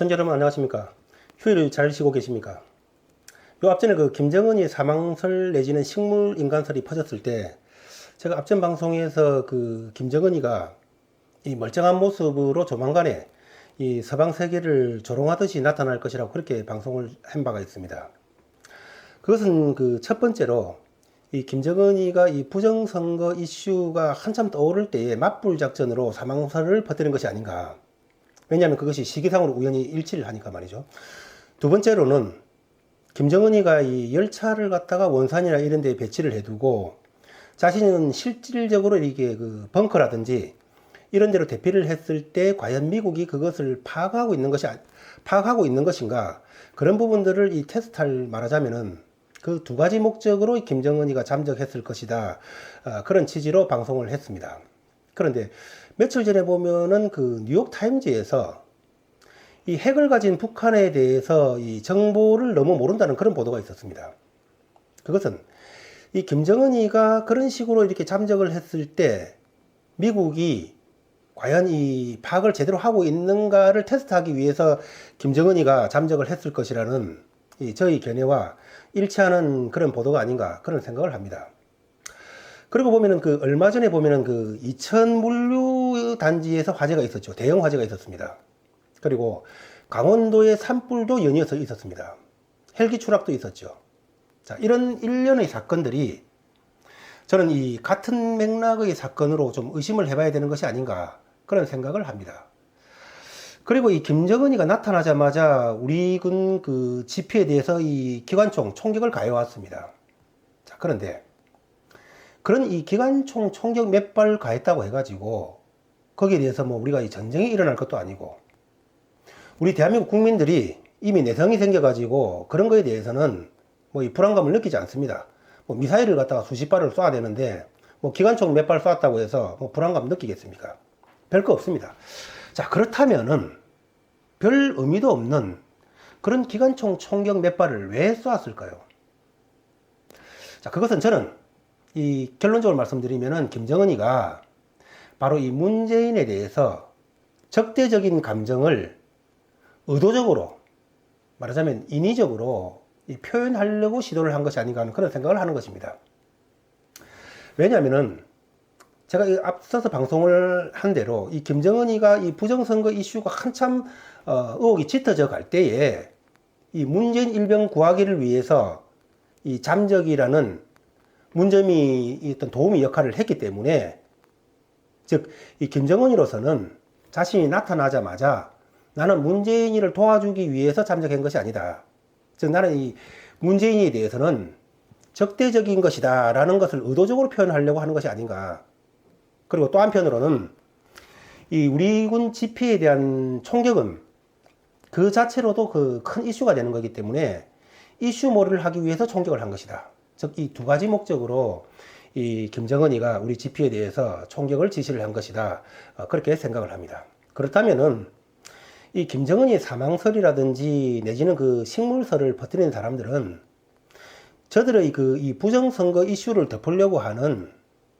시청자 여러분 안녕하십니까? 휴일 잘 쉬고 계십니까? 요 앞전에 그 김정은이 사망설 내지는 식물 인간설이 퍼졌을 때 제가 앞전 방송에서 그 김정은이가 이 멀쩡한 모습으로 조만간에 이 서방 세계를 조롱하듯이 나타날 것이라고 그렇게 방송을 한 바가 있습니다. 그것은 그 첫 번째로 이 김정은이가 이 부정선거 이슈가 한참 떠오를 때에 맞불 작전으로 사망설을 퍼뜨린 것이 아닌가. 왜냐하면 그것이 시기상으로 우연히 일치를 하니까 말이죠. 두 번째로는 김정은이가 이 열차를 갖다가 원산이나 이런 데 배치를 해두고 자신은 실질적으로 이게 그 벙커라든지 이런 데로 대피를 했을 때 과연 미국이 그것을 파악하고 있는 것이 아- 파악하고 있는 것인가 그런 부분들을 이 테스트할 말하자면은 그 두 가지 목적으로 이 김정은이가 잠적했을 것이다 아, 그런 취지로 방송을 했습니다. 그런데 며칠 전에 보면은 그 뉴욕 타임즈에서 이 핵을 가진 북한에 대해서 이 정보를 너무 모른다는 그런 보도가 있었습니다. 그것은 이 김정은이가 그런 식으로 이렇게 잠적을 했을 때 미국이 과연 이 파악을 제대로 하고 있는가를 테스트하기 위해서 김정은이가 잠적을 했을 것이라는 이 저희 견해와 일치하는 그런 보도가 아닌가 그런 생각을 합니다. 그리고 보면은 그 얼마 전에 보면은 그 이천 물류 단지에서 화재가 있었죠. 대형 화재가 있었습니다. 그리고 강원도의 산불도 연이어서 있었습니다. 헬기 추락도 있었죠. 자, 이런 일련의 사건들이 저는 이 같은 맥락의 사건으로 좀 의심을 해봐야 되는 것이 아닌가 그런 생각을 합니다. 그리고 이 김정은이가 나타나자마자 우리 군 그 지피에 대해서 이 기관총 총격을 가해왔습니다. 자, 그런데 그런 이 기관총 총격 몇 발 가했다고 해가지고 거기에 대해서 뭐 우리가 이 전쟁이 일어날 것도 아니고 우리 대한민국 국민들이 이미 내성이 생겨가지고 그런 거에 대해서는 뭐 이 불안감을 느끼지 않습니다. 뭐 미사일을 갖다가 수십 발을 쏴야 되는데 뭐 기관총 몇 발 쐈다고 해서 뭐 불안감 느끼겠습니까? 별 거 없습니다. 자 그렇다면은 별 의미도 없는 그런 기관총 총격 몇 발을 왜 쏘았을까요? 자 그것은 저는 이 결론적으로 말씀드리면은 김정은이가 바로 이 문재인에 대해서 적대적인 감정을 의도적으로 말하자면 인위적으로 이 표현하려고 시도를 한 것이 아닌가 하는 그런 생각을 하는 것입니다. 왜냐하면은 제가 이 앞서서 방송을 한 대로 이 김정은이가 이 부정선거 이슈가 한참 어, 의혹이 짙어져 갈 때에 이 문재인 일병 구하기를 위해서 이 잠적이라는 문점이 어떤 도움이 역할을 했기 때문에 즉 이 김정은이로서는 자신이 나타나자마자 나는 문재인이를 도와주기 위해서 잠적한 것이 아니다. 즉 나는 이 문재인에 대해서는 적대적인 것이다 라는 것을 의도적으로 표현하려고 하는 것이 아닌가. 그리고 또 한편으로는 이 우리 군 지피에 대한 총격은 그 자체로도 그 큰 이슈가 되는 거기 때문에 이슈몰이를 하기 위해서 총격을 한 것이다. 즉 이 두 가지 목적으로 이 김정은이가 우리 지피에 대해서 총격을 지시를 한 것이다. 어, 그렇게 생각을 합니다. 그렇다면은 이 김정은이 사망설이라든지 내지는 그 식물설을 퍼뜨리는 사람들은 저들의 그 이 부정선거 이슈를 덮으려고 하는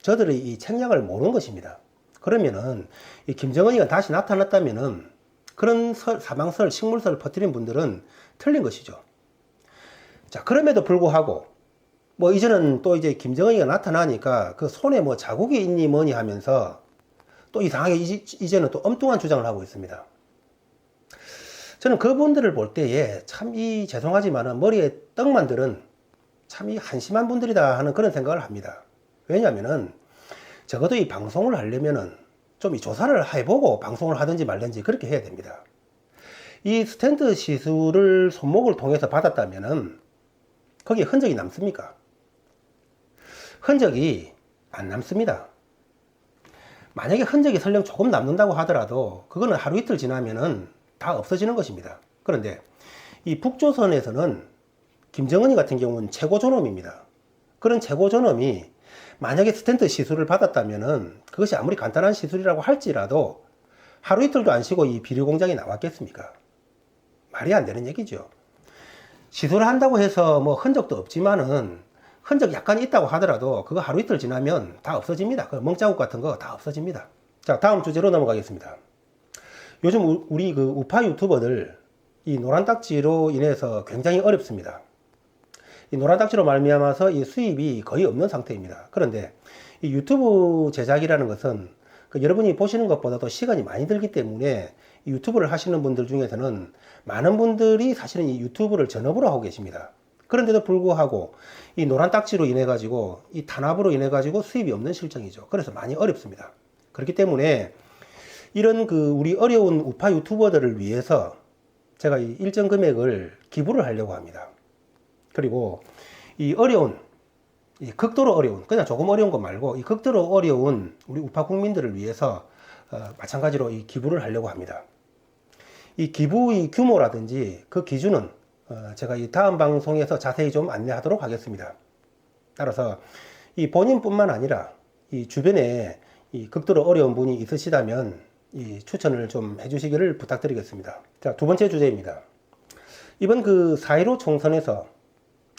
저들의 이 책략을 모르는 것입니다. 그러면은 이 김정은이가 다시 나타났다면은 그런 설, 사망설, 식물설을 퍼뜨린 분들은 틀린 것이죠. 자, 그럼에도 불구하고 뭐 이제는 또 이제 김정은이가 나타나니까 그 손에 뭐 자국이 있니 뭐니 하면서 또 이상하게 이제- 이제는 또 엉뚱한 주장을 하고 있습니다. 저는 그분들을 볼 때에 참 이 죄송하지만은 머리에 떡만 들은 참 이 한심한 분들이다 하는 그런 생각을 합니다. 왜냐면은 적어도 이 방송을 하려면은 좀 이 조사를 해보고 방송을 하든지 말든지 그렇게 해야 됩니다. 이 스탠드 시술을 손목을 통해서 받았다면은 거기에 흔적이 남습니까? 흔적이 안 남습니다. 만약에 흔적이 설령 조금 남는다고 하더라도 그거는 하루 이틀 지나면은 다 없어지는 것입니다. 그런데 이 북조선에서는 김정은이 같은 경우는 최고 존엄입니다. 그런 최고 존엄이 만약에 스탠트 시술을 받았다면은 그것이 아무리 간단한 시술이라고 할지라도 하루 이틀도 안 쉬고 이 비료 공장에 나왔겠습니까? 말이 안 되는 얘기죠. 시술을 한다고 해서 뭐 흔적도 없지만은 흔적 약간 있다고 하더라도 그거 하루 이틀 지나면 다 없어집니다. 그 멍자국 같은 거 다 없어집니다. 자, 다음 주제로 넘어가겠습니다. 요즘 우- 우리 그 우파 유튜버들 이 노란 딱지로 인해서 굉장히 어렵습니다. 이 노란 딱지로 말미암아서 이 수입이 거의 없는 상태입니다. 그런데 이 유튜브 제작이라는 것은 그 여러분이 보시는 것보다도 시간이 많이 들기 때문에 이 유튜브를 하시는 분들 중에서는 많은 분들이 사실은 이 유튜브를 전업으로 하고 계십니다. 그런데도 불구하고 이 노란 딱지로 인해 가지고 이 탄압으로 인해 가지고 수입이 없는 실정이죠. 그래서 많이 어렵습니다. 그렇기 때문에 이런 그 우리 어려운 우파 유튜버들을 위해서 제가 이 일정 금액을 기부를 하려고 합니다. 그리고 이 어려운 이 극도로 어려운 그냥 조금 어려운 것 말고 이 극도로 어려운 우리 우파 국민들을 위해서 어, 마찬가지로 이 기부를 하려고 합니다. 이 기부의 규모라든지 그 기준은 어, 제가 이 다음 방송에서 자세히 좀 안내하도록 하겠습니다. 따라서 이 본인뿐만 아니라 이 주변에 이 극도로 어려운 분이 있으시다면 이 추천을 좀 해주시기를 부탁드리겠습니다. 자, 두 번째 주제입니다. 이번 그 4.15 총선에서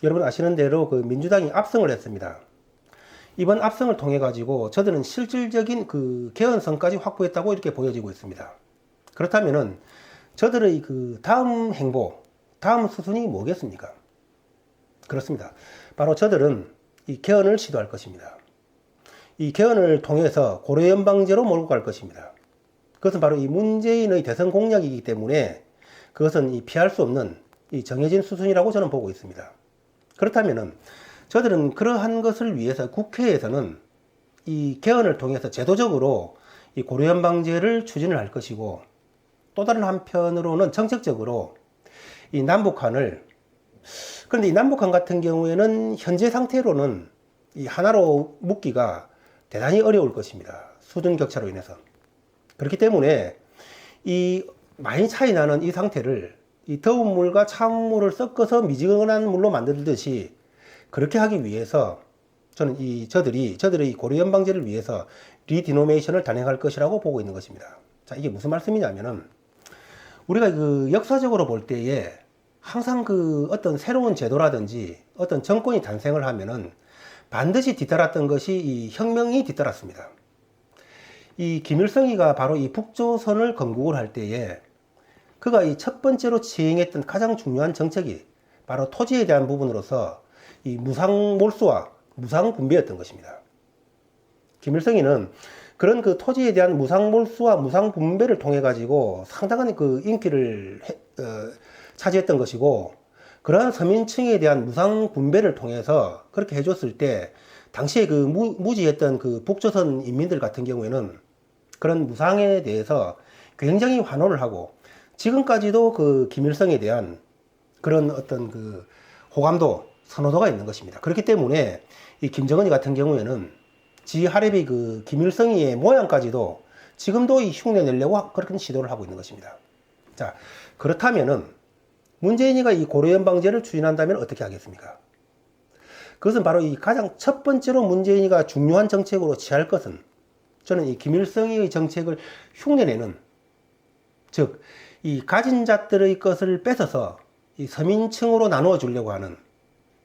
여러분 아시는 대로 그 민주당이 압승을 했습니다. 이번 압승을 통해 가지고 저들은 실질적인 그 개헌성까지 확보했다고 이렇게 보여지고 있습니다. 그렇다면은 저들의 그 다음 행보, 다음 수순이 뭐겠습니까? 그렇습니다. 바로 저들은 이 개헌을 시도할 것입니다. 이 개헌을 통해서 고려연방제로 몰고 갈 것입니다. 그것은 바로 이 문재인의 대선 공약이기 때문에 그것은 이 피할 수 없는 이 정해진 수순이라고 저는 보고 있습니다. 그렇다면은 저들은 그러한 것을 위해서 국회에서는 이 개헌을 통해서 제도적으로 이 고려연방제를 추진을 할 것이고 또 다른 한편으로는 정책적으로 이 남북한을 그런데 이 남북한 같은 경우에는 현재 상태로는 이 하나로 묶기가 대단히 어려울 것입니다. 수준 격차로 인해서. 그렇기 때문에 이 많이 차이 나는 이 상태를 이 더운 물과 차운 물을 섞어서 미지근한 물로 만들듯이 그렇게 하기 위해서 저는 이 저들이 저들의 고려 연방제를 위해서 리디노메이션을 단행할 것이라고 보고 있는 것입니다. 자, 이게 무슨 말씀이냐면은 우리가 그 역사적으로 볼 때에 항상 그 어떤 새로운 제도라든지 어떤 정권이 탄생을 하면은 반드시 뒤따랐던 것이 이 혁명이 뒤따랐습니다. 이 김일성이가 바로 이 북조선을 건국을 할 때에 그가 이 첫 번째로 시행했던 가장 중요한 정책이 바로 토지에 대한 부분으로서 이 무상 몰수와 무상 분배였던 것입니다. 김일성이는 그런 그 토지에 대한 무상 몰수와 무상 분배를 통해 가지고 상당한 그 인기를 해, 어, 차지했던 것이고 그러한 서민층에 대한 무상 분배를 통해서 그렇게 해줬을 때 당시에 그 무, 무지했던 그 북조선 인민들 같은 경우에는 그런 무상에 대해서 굉장히 환호를 하고 지금까지도 그 김일성에 대한 그런 어떤 그 호감도 선호도가 있는 것입니다. 그렇기 때문에 이 김정은이 같은 경우에는 지 하랩이 그 김일성이의 모양까지도 지금도 이 흉내 내려고 그렇게 시도를 하고 있는 것입니다. 자, 그렇다면은 문재인이가 이 고려연방제를 추진한다면 어떻게 하겠습니까? 그것은 바로 이 가장 첫 번째로 문재인이가 중요한 정책으로 취할 것은 저는 이 김일성의 정책을 흉내내는 즉 이 가진 자들의 것을 뺏어서 이 서민층으로 나누어 주려고 하는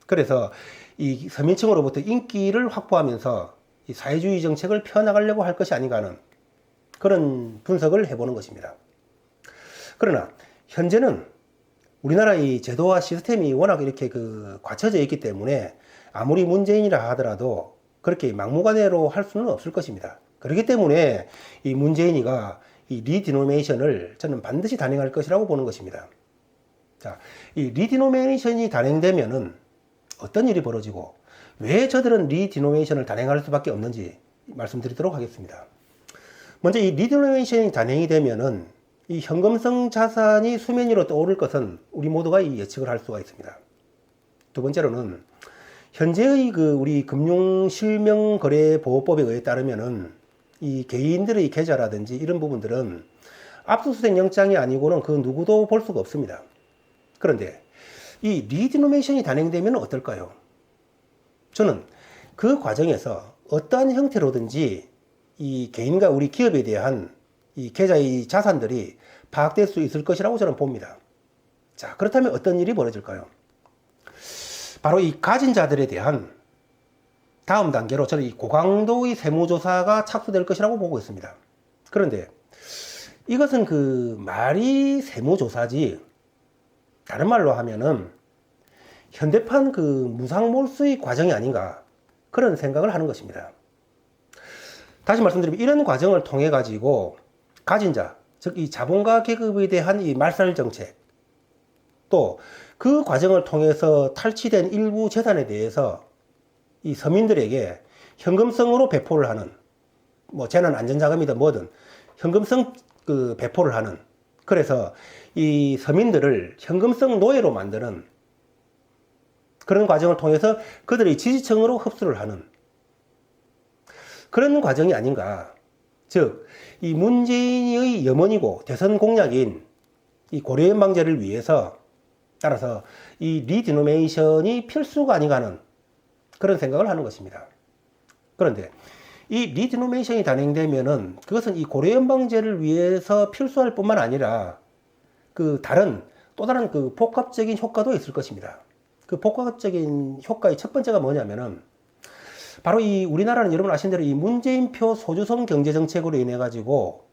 그래서 이 서민층으로부터 인기를 확보하면서 이 사회주의 정책을 펴나가려고 할 것이 아닌가 하는 그런 분석을 해보는 것입니다. 그러나 현재는 우리나라의 제도와 시스템이 워낙 이렇게 그 갖춰져 있기 때문에 아무리 문재인이라 하더라도 그렇게 막무가내로 할 수는 없을 것입니다. 그렇기 때문에 이 문재인이가 이 리디노메이션을 저는 반드시 단행할 것이라고 보는 것입니다. 자, 이 리디노메이션이 단행되면은 어떤 일이 벌어지고 왜 저들은 리디노메이션을 단행할 수밖에 없는지 말씀드리도록 하겠습니다. 먼저 이 리디노메이션이 단행이 되면은 이 현금성 자산이 수면 위로 떠오를 것은 우리 모두가 이 예측을 할 수가 있습니다. 두 번째로는 현재의 그 우리 금융 실명 거래 보호법에 의해 따르면은 이 개인들의 계좌라든지 이런 부분들은 압수수색 영장이 아니고는 그 누구도 볼 수가 없습니다. 그런데 이 리디노메이션이 단행되면 어떨까요? 저는 그 과정에서 어떠한 형태로든지 이 개인과 우리 기업에 대한 이 계좌의 자산들이 파악될 수 있을 것이라고 저는 봅니다. 자, 그렇다면 어떤 일이 벌어질까요? 바로 이 가진 자들에 대한 다음 단계로 저는 이 고강도의 세무조사가 착수될 것이라고 보고 있습니다. 그런데 이것은 그 말이 세무조사지 다른 말로 하면은 현대판 그 무상몰수의 과정이 아닌가 그런 생각을 하는 것입니다. 다시 말씀드리면 이런 과정을 통해 가지고 가진 자, 즉 이 자본가 계급에 대한 이 말살 정책 또 그 과정을 통해서 탈취된 일부 재산에 대해서 이 서민들에게 현금성으로 배포를 하는 뭐 재난 안전자금이든 뭐든 현금성 그 배포를 하는 그래서 이 서민들을 현금성 노예로 만드는 그런 과정을 통해서 그들의 지지층으로 흡수를 하는 그런 과정이 아닌가. 즉, 이 문재인의 염원이고 대선 공약인 이 고려 연방제를 위해서 따라서 이 리디노메이션이 필수가 아닌가 하는 그런 생각을 하는 것입니다. 그런데 이 리디노메이션이 단행되면은 그것은 이 고려 연방제를 위해서 필수할 뿐만 아니라 그 다른 또 다른 그 복합적인 효과도 있을 것입니다. 그 복합적인 효과의 첫 번째가 뭐냐면은 바로 이 우리나라는 여러분 아신 대로 이 문재인표 소주성 경제 정책으로 인해 가지고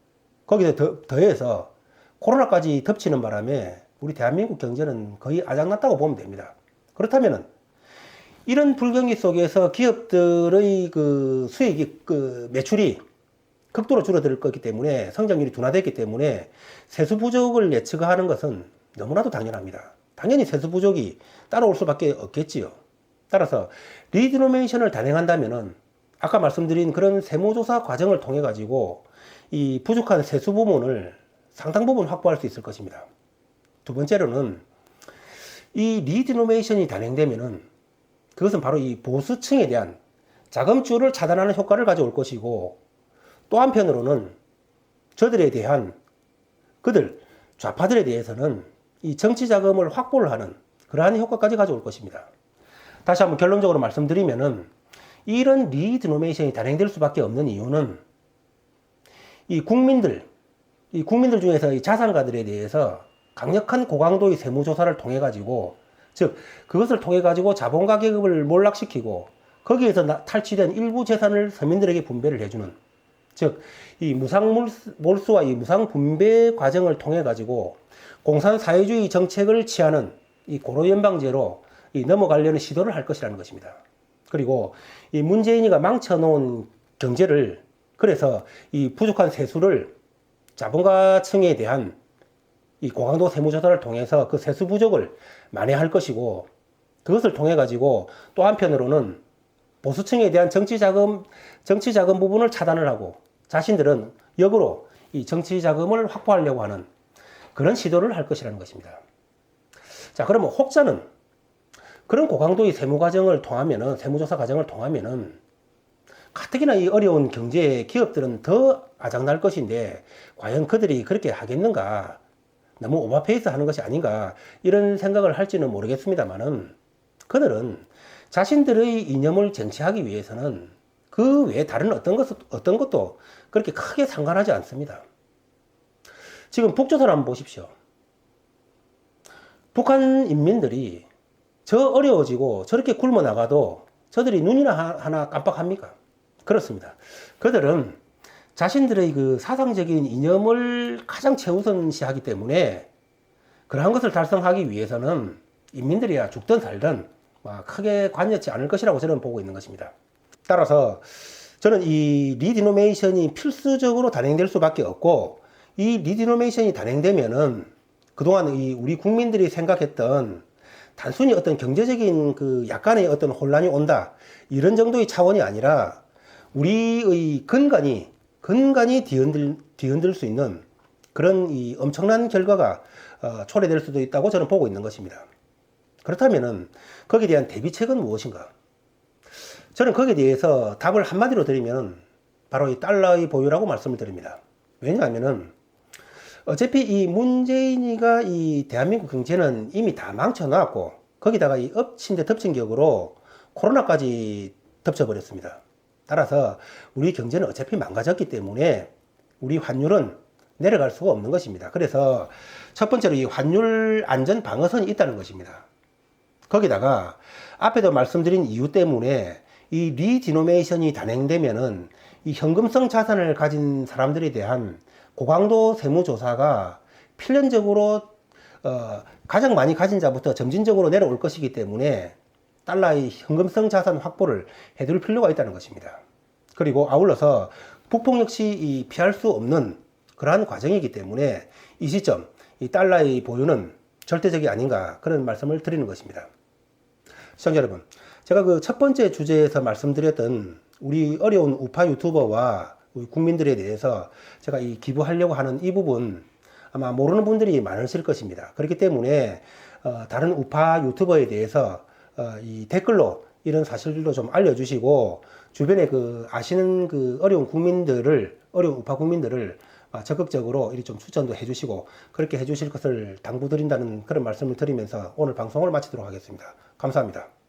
거기에 더, 더해서 코로나까지 덮치는 바람에 우리 대한민국 경제는 거의 아작났다고 보면 됩니다. 그렇다면은 이런 불경기 속에서 기업들의 그 수익이 그 매출이 극도로 줄어들 거기 때문에 성장률이 둔화됐기 때문에 세수 부족을 예측하는 것은 너무나도 당연합니다. 당연히 세수 부족이 따라올 수밖에 없겠지요. 따라서 리디노메이션을 단행한다면은 아까 말씀드린 그런 세무조사 과정을 통해 가지고 이 부족한 세수 부분을 상당 부분 확보할 수 있을 것입니다. 두 번째로는 이 리디노메이션이 단행되면은 그것은 바로 이 보수층에 대한 자금줄을 차단하는 효과를 가져올 것이고 또 한편으로는 저들에 대한 그들 좌파들에 대해서는 이 정치 자금을 확보를 하는 그러한 효과까지 가져올 것입니다. 다시 한번 결론적으로 말씀드리면은 이런 리디노메이션이 단행될 수밖에 없는 이유는 이 국민들, 이 국민들 중에서 이 자산가들에 대해서 강력한 고강도의 세무조사를 통해 가지고 즉 그것을 통해 가지고 자본가 계급을 몰락시키고 거기에서 나- 탈취된 일부 재산을 서민들에게 분배를 해주는 즉 이 무상 몰수- 몰수와 이 무상 분배 과정을 통해 가지고 공산 사회주의 정책을 취하는 이 고로 연방제로 이 넘어가려는 시도를 할 것이라는 것입니다. 그리고 이 문재인이가 망쳐놓은 경제를 그래서 이 부족한 세수를 자본가층에 대한 이 고강도 세무조사를 통해서 그 세수 부족을 만회할 것이고 그것을 통해 가지고 또 한편으로는 보수층에 대한 정치 자금 정치 자금 부분을 차단을 하고 자신들은 역으로 이 정치 자금을 확보하려고 하는 그런 시도를 할 것이라는 것입니다. 자, 그러면 혹자는 그런 고강도의 세무 과정을 통하면은 세무조사 과정을 통하면은 가뜩이나 이 어려운 경제의 기업들은 더 아작날 것인데 과연 그들이 그렇게 하겠는가? 너무 오버페이스 하는 것이 아닌가? 이런 생각을 할지는 모르겠습니다만은 그들은 자신들의 이념을 쟁취하기 위해서는 그 외에 다른 어떤 것, 어떤 것도 그렇게 크게 상관하지 않습니다. 지금 북조선 한번 보십시오. 북한 인민들이 저 어려워지고 저렇게 굶어 나가도 저들이 눈이나 하- 하나 깜빡합니까? 그렇습니다. 그들은 자신들의 그 사상적인 이념을 가장 최우선시하기 때문에 그러한 것을 달성하기 위해서는 인민들이야 죽든 살든 막 크게 관여치 않을 것이라고 저는 보고 있는 것입니다. 따라서 저는 이 리디노메이션이 필수적으로 단행될 수밖에 없고 이 리디노메이션이 단행되면은 그동안 이 우리 국민들이 생각했던 단순히 어떤 경제적인 그 약간의 어떤 혼란이 온다 이런 정도의 차원이 아니라 우리의 근간이 근간이 뒤흔들 뒤흔들 수 있는 그런 이 엄청난 결과가 어, 초래될 수도 있다고 저는 보고 있는 것입니다. 그렇다면은 거기에 대한 대비책은 무엇인가? 저는 거기에 대해서 답을 한마디로 드리면 바로 이 달러의 보유라고 말씀을 드립니다. 왜냐하면은 어차피 이 문재인이가 이 대한민국 경제는 이미 다 망쳐놨고 거기다가 이 엎친 데 덮친 격으로 코로나까지 덮쳐버렸습니다. 따라서 우리 경제는 어차피 망가졌기 때문에 우리 환율은 내려갈 수가 없는 것입니다. 그래서 첫 번째로 이 환율 안전 방어선이 있다는 것입니다. 거기다가 앞에도 말씀드린 이유 때문에 이 리디노메이션이 단행되면은 이 현금성 자산을 가진 사람들에 대한 고강도 세무조사가 필연적으로 어, 가장 많이 가진 자부터 점진적으로 내려올 것이기 때문에 달러의 현금성 자산 확보를 해둘 필요가 있다는 것입니다. 그리고 아울러서 북폭 역시 이 피할 수 없는 그러한 과정이기 때문에 이 시점 이 달러의 보유는 절대적이 아닌가 그런 말씀을 드리는 것입니다. 시청자 여러분, 제가 그 첫 번째 주제에서 말씀드렸던 우리 어려운 우파 유튜버와 우리 국민들에 대해서 제가 이 기부하려고 하는 이 부분 아마 모르는 분들이 많으실 것입니다. 그렇기 때문에 어, 다른 우파 유튜버에 대해서 어, 이 댓글로 이런 사실들도 좀 알려주시고 주변에 그 아시는 그 어려운 국민들을 어려운 우파 국민들을 아, 적극적으로 이리 좀 추천도 해주시고 그렇게 해주실 것을 당부드린다는 그런 말씀을 드리면서 오늘 방송을 마치도록 하겠습니다. 감사합니다.